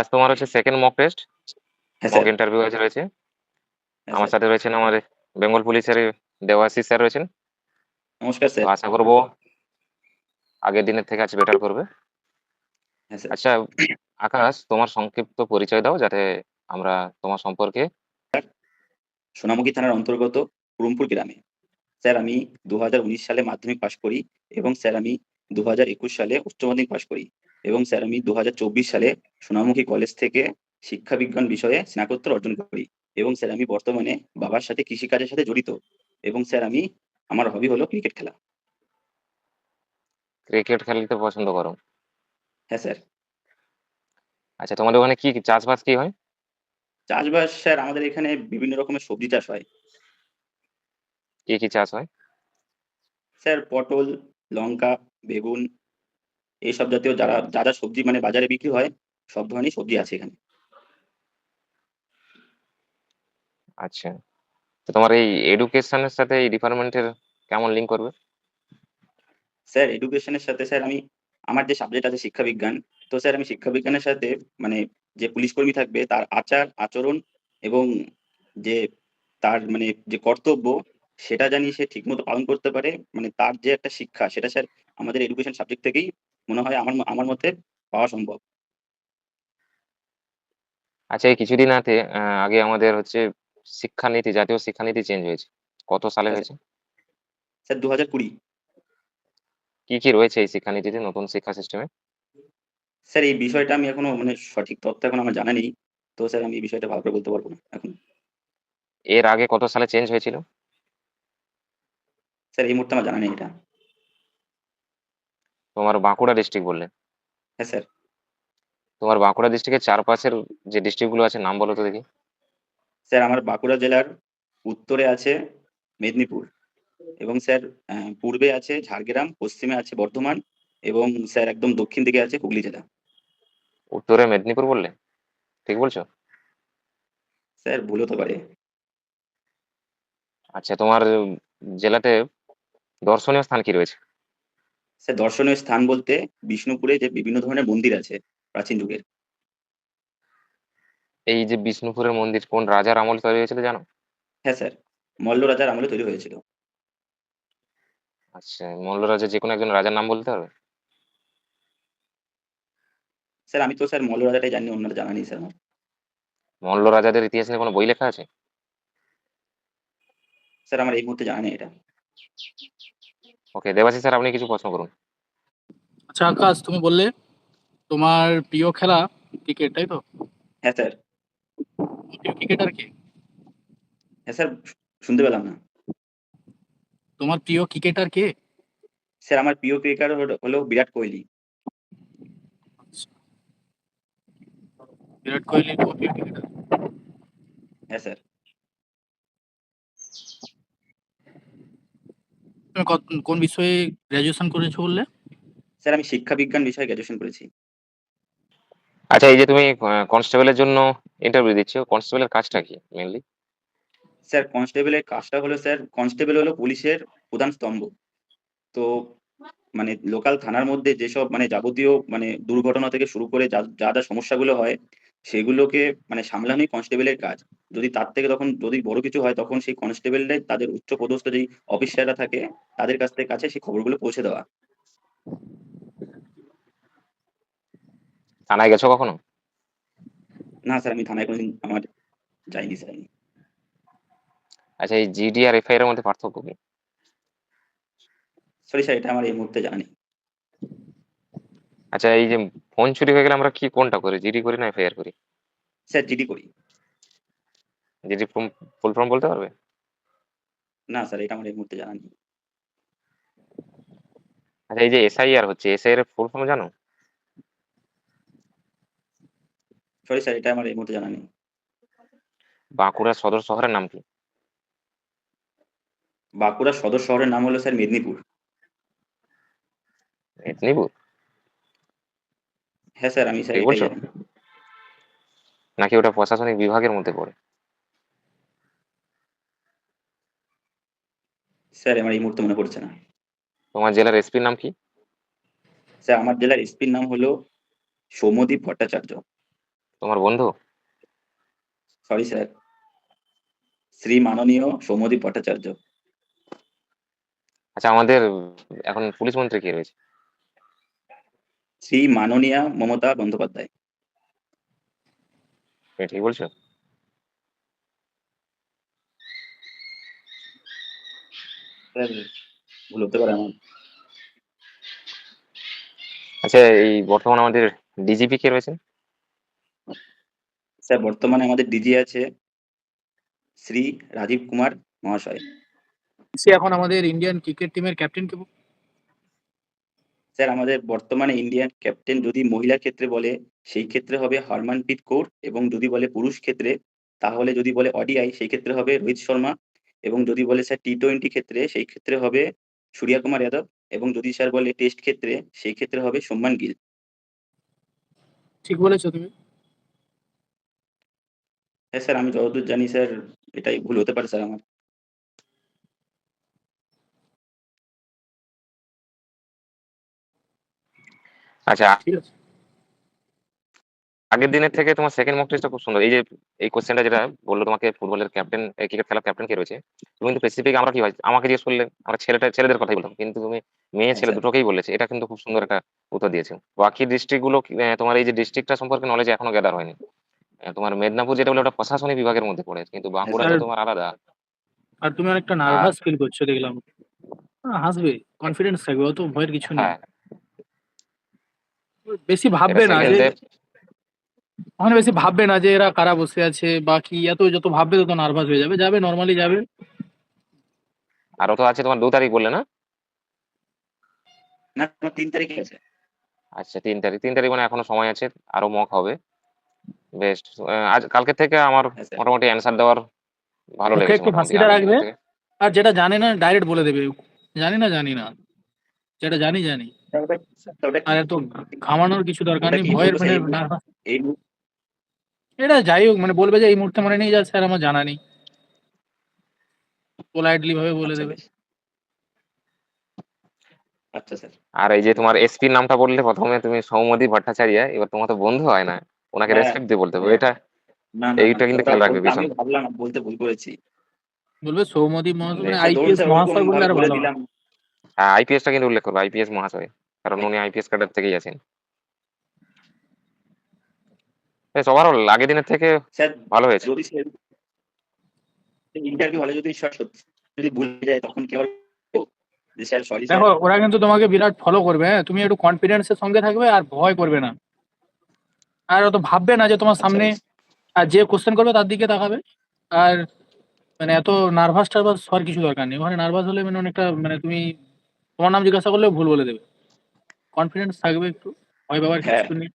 আজ তোমার হচ্ছে second mock test mock interview আজ রয়েছে। হ্যাঁ আমার সাথে রয়েছেন আমার বেঙ্গল পুলিশের দেওয়াশিস স্যার রয়েছেন। নমস্কার স্যার আশা করব আগের দিনের থেকে আজ বেটার করবে। হ্যাঁ আচ্ছা আকাশ তোমার সংক্ষিপ্ত পরিচয় দাও যাতে আমরা তোমার সম্পর্কে সোনামুখী থানার অন্তর্গত পুরমপুর গ্রামে। স্যার আমি দু হাজার উনিশ সালে মাধ্যমিক পাশ করি এবং স্যার আমি দু হাজার একুশ সালে উচ্চ মাধ্যমিক পাশ করি। এবং স্যার আমি দু হাজার চব্বিশ সালে সোনামুখী কলেজ থেকে শিক্ষা বিজ্ঞান বিষয়ে স্নাতকোত্তর অর্জন করি এবং স্যার আমি বর্তমানে বাবার সাথে কৃষিকাজের সাথে জড়িত এবং স্যার আমি আমার হবি হলো ক্রিকেট খেলা। ক্রিকেট খেলতে পছন্দ করো? হ্যাঁ স্যার। আচ্ছা তোমাদের ওখানে কি কি চাষবাস কি হয়? চাষবাস স্যার আমাদের এখানে বিভিন্ন রকমের সবজি চাষ হয়। কি কি চাষ হয়? স্যার পটল লঙ্কা বেগুন এইসব জাতীয় যারা যা যা সবজি মানে বাজারে বিক্রি হয় সব ধরনের সবজি আছে এখানে। আচ্ছা। তো তোমার এই এডুকেশনের সাথে এই ডিপার্টমেন্টের কেমন লিঙ্ক করবে? স্যার এডুকেশনের সাথে স্যার আমি আমার যে সাবজেক্ট আছে শিক্ষা বিজ্ঞান তো স্যার আমি শিক্ষা বিজ্ঞানের সাথে মানে যে পুলিশ কর্মী থাকবে তার আচার আচরণ এবং যে তার মানে যে কর্তব্য সেটা জানি সে ঠিকমতো পালন করতে পারে। মানে তার যে একটা শিক্ষা সেটা স্যার আমাদের এডুকেশন সাবজেক্ট থেকেই মনে হয় আমার আমার মতে পাওয়া সম্ভব। আচ্ছা এই কিছুদিন আগে আগে আমাদের হচ্ছে শিক্ষানীতি জাতীয় শিক্ষানীতি চেঞ্জ হয়েছে। কত সালে আচ্ছা। হয়েছে? স্যার দু হাজার কুড়ি। কি কি রয়েছে এই শিক্ষানীতিতে নতুন শিক্ষা সিস্টেমে স্যার এই বিষয়টা আমি এখনও মানে সঠিক তথ্য এখন আমার জানা নেই। তো স্যার আমি এই বিষয়টা ভালো করে বলতে পারব না এখন। এর আগে কত সালে চেঞ্জ হয়েছিল? স্যার এই মুহূর্তে আমার জানা নেই এটা। তোমার বাঁকুড়া ডিস্ট্রিক্ট বললে। হ্যাঁ স্যার। তোমার বাঁকুড়া ডিস্ট্রিক্টের চারপাশের যে ডিস্ট্রিক্টগুলো আছে নাম বলো তো দেখি। স্যার আমার বাঁকুড়া জেলার উত্তরে আছে মেদিনীপুর এবং স্যার পূর্বে আছে ঝাড়গ্রাম পশ্চিমে আছে বর্ধমান এবং স্যার একদম দক্ষিণ দিকে আছে হুগলি জেলা। উত্তরে মেদিনীপুর বললে? ঠিক বলছো? স্যার ভুল হতে পারে। আচ্ছা তোমার জেলাতে দর্শনীয় স্থান কি রয়েছে? স্যার দর্শনীয় স্থান বলতে বিষ্ণুপুরে যে বিভিন্ন ধরনের মন্দির আছে প্রাচীন যুগের। এই যে বিষ্ণুপুরের মন্দির কোন রাজার আমল তৈরি হয়েছিল জানো? হ্যাঁ স্যার মল্ল রাজার আমলে তৈরি হয়েছিল। আচ্ছা মল্ল রাজা যে কোনো একজন রাজার নাম বলতে হবে? স্যার আমি তো স্যার মল্ল রাজাটাই জানি অন্যরা জানা নেই স্যার আমার। মল্ল রাজাদের ইতিহাস নিয়ে কোনো বই লেখা আছে? স্যার আমার এই মুহূর্তে জানা নেই এটা। ওকে দেবাশিস স্যার আপনি কিছু প্রশ্ন করুন। আচ্ছা আকাশ তুমি বললে তোমার প্রিয় খেলা ক্রিকেট তাই তো? হ্যাঁ স্যার। প্রিয় ক্রিকেটার কে? হ্যাঁ স্যার শুনতে পেলাম না। তোমার প্রিয় ক্রিকেটার কে? স্যার আমার প্রিয় ক্রিকেটার হলো বিরাট কোহলি। বিরাট কোহলি তোমার প্রিয় ক্রিকেটার। হ্যাঁ স্যার। তুমি কত- কোন বিষয়ে গ্র্যাজুয়েশন করেছ বললে? স্যার আমি শিক্ষা বিজ্ঞান বিষয়ে গ্র্যাজুয়েশন করেছি। আচ্ছা এই যে তুমি কনস্টেবলের জন্য ইন্টারভিউ দিচ্ছ কনস্টেবলের কাজটা কি মেনলি স্যার কনস্টেবলের কাজটা হলো স্যার কনস্টেবল হলো পুলিশের প্রধান স্তম্ভ। তো মানে লোকাল থানার মধ্যে যেসব মানে যাবতীয় মানে দুর্ঘটনা থেকে শুরু করে যা যা যা সমস্যাগুলো হয় সেগুলোকে মানে সামলানোই কনস্টেবলের কাজ। যদি তার থেকে তখন যদি বড় কিছু হয় তখন সেই কনস্টেবলরাই তাদের উচ্চ পদস্থ যেই অফিসাররা থাকে তাদের কাছ থেকে কাছে সেই খবরগুলো পৌঁছে দেওয়া। থানায় গেছো কখনো? না স্যার আমি থানায় কোনোদিন আমার যাইনি স্যার আচ্ছা এই জিডি আর এফআইআর এর মধ্যে পার্থক্য কি? সরি স্যার এটা আমার এই মুহূর্তে জানা নেই। আচ্ছা এই যে ফোন চুরি হয়ে গেলে আমরা কি কোনটা করি? জিডি করি না এফআইআর করি? স্যার জিডি করি। জিডি ফর্ম ফুল ফর্ম বলতে পারবে? না স্যার এটা আমার এই মুহূর্তে জানা নেই। আচ্ছা এই যে এসআইআর হচ্ছে এসআইআর এর ফুল ফর্ম জানো? সরি স্যার এটা আমার এই মুহূর্তে জানা নেই। বাঁকুড়া সদর শহরের নাম কি? বাঁকুড়া সদর শহরের নাম হলো স্যার মেদিনীপুর। মেদিনীপুর? হ্যাঁ স্যার আমি স্যার বলছো? নাকি ওটা প্রশাসনিক বিভাগের মধ্যে পড়ে স্যার আমার এই মুহূর্তে মনে পড়ছে না তোমার জেলার এসপির নাম কি স্যার আমার জেলার এসপির নাম হলো সৌম্যদীপ ভট্টাচার্য তোমার বন্ধু? Sorry sir. শ্রী মাননীয় সৌম্যদীপ ভট্টাচার্য। আচ্ছা আমাদের এখন পুলিশ মন্ত্রী কে রয়েছে? শ্রী মাননীয়া মমতা বন্দ্যোপাধ্যায়। ঠিক বলছো? ভুল হতে পারে আমার। আচ্ছা এই বর্তমানে আমাদের ডিজিপি কে রয়েছেন? স্যার বর্তমানে আমাদের ডিজি আছে শ্রী রাজীব কুমার মহাশয়। সে এখন আমাদের ইন্ডিয়ান ক্রিকেট টিমের ক্যাপ্টেন কে? স্যার আমাদের বর্তমানে ইন্ডিয়ান ক্যাপ্টেন যদি মহিলার ক্ষেত্রে বলে সেই ক্ষেত্রে হবে হরমানপ্রীত কৌর এবং যদি বলে পুরুষ ক্ষেত্রে তাহলে যদি বলে অডিআই সেই ক্ষেত্রে হবে রোহিত শর্মা এবং যদি বলে স্যার টি টোয়েন্টি ক্ষেত্রে সেই ক্ষেত্রে হবে সূর্যা কুমার যাদব এবং যদি স্যার বলে টেস্ট ক্ষেত্রে সেই ক্ষেত্রে হবে শুভমান গিল। ঠিক বলেছ তুমি। হ্যাঁ স্যার আমি যতদূর জানি স্যার এটাই ভুল হতে পারে স্যার আমার। আচ্ছা আগের দিনের থেকে তোমার সেকেন্ড মক টেস্টটা খুব সুন্দর। এই যে এই কোয়েশ্চেনটা যেটা বলল তোমাকে ফুটবলের ক্যাপ্টেন ক্রিকেট খেলার ক্যাপ্টেন কে রয়েছে? তুমি কিন্তু স্পেসিফিক আমরা কি হয় আমাকে জিজ্ঞেস করলে আমরা ছেলেটা ছেলেদের কথাই বললাম। কিন্তু তুমি মেয়ে হ্যাঁ, ছেলে দুটোকেই বলেছে। এটা কিন্তু খুব সুন্দর একটা উত্তর দিয়েছ। বাকি ডিস্ট্রিক্টগুলো তোমার এই যে ডিস্ট্রিক্টটা সম্পর্কে নলেজ এখনও গ্যাদার হয়নি। তোমার মেদিনীপুর যেটা বলে ওটা প্রশাসনিক বিভাগের মধ্যে পড়ে। কিন্তু বাঁকুড়া তো তোমার আলাদা। আর তুমি অনেকটা নার্ভাস ফিল করছ দেখলাম। হাসবে, কনফিডেন্স থাকবে। অত ভয়ের কিছু নেই। বেশি ভাববে না যে ওখানে বেশি ভাববে না যে এরা কারা বসে আছে বা কি এত যত ভাববে তত নার্ভাস হয়ে যাবে। যাবে নরমালি যাবে। আর তো আছে তোমার ২ তারিখ বললে না? না, ৩ তারিখে আছে। আচ্ছা ৩ তারিখ। ৩ তারিখ মানে এখনও সময় আছে। আরও মক হবে। বেশ আজ কালকে থেকে আমার হ্যাঁ, মোটামুটি অ্যান্সার দেওয়ার ভালো লেগেছে একটু আগের রাখবে। আর যেটা জানে না ডাইরেক্ট বলে দেবে। জানি না, জানি না। যেটা জানি, জানি। আর এত ঘামানোর কিছু দরকার নেই। ভয়ের মানে এটা যাই হোক মানে বলবে যে এই মুহূর্তে মনে নেই যা স্যার আমার জানা নেই। পোলাইটলি ভাবে বলে আচ্ছা দেবে। আচ্ছা স্যার। আর এই যে তোমার এসপির নামটা বললে ১ম এ তুমি সৌম্যদীপ ভট্টাচার্য। এবার তোমার তো বন্ধু হয় না। ওনাকে হ্যাঁ, রেসপেক্ট দিয়ে বলতে হবে। হ্যাঁ। এটা এইটা কিন্তু খেয়াল রাখবে ভীষণ। ভাবলাম বলতে ভুল করেছি। বলবে সৌম্যদীপ মহাশয় মানে আইপিএস মহাশয় ওরকম বললে ভাবে আরও বলে ভালো হয়। দিলাম। হ্যাঁ, আইপিএসটা কিন্তু উল্লেখ করবে। আইপিএস মহাশয়। কারণ উনি আইপিএস ক্যাডার থেকেই আছেন। বেশ ওভারঅল আগের দিনের থেকে ভালো হয়েছে। ইন্টারভিউ হলে যদি যদি ভুল যায় তখন কি আবার বলব? যে স্যার সরি স্যার। দেখো ওরা কিন্তু তোমাকে বিরাট ফলো করবে হ্যাঁ? তুমি একটু কনফিডেন্স এর সঙ্গে থাকবে আর ভয় করবে না। আর অত ভাববে না যে তোমার আচ্ছা সামনে আর যে কোয়েশ্চেন করবে তার দিকে তাকাবে। আর মানে এত নার্ভাস টার্ভাস হওয়ার কিছু দরকার নেই। ওখানে নার্ভাস হলে মানে অনেকটা মানে তুমি তোমার নাম জিজ্ঞাসা করলে ভুল বলে দেবে। কনফিডেন্স থাকবে একটু। ভয় বাবার হ্যাঁ। কিচ্ছু নেই।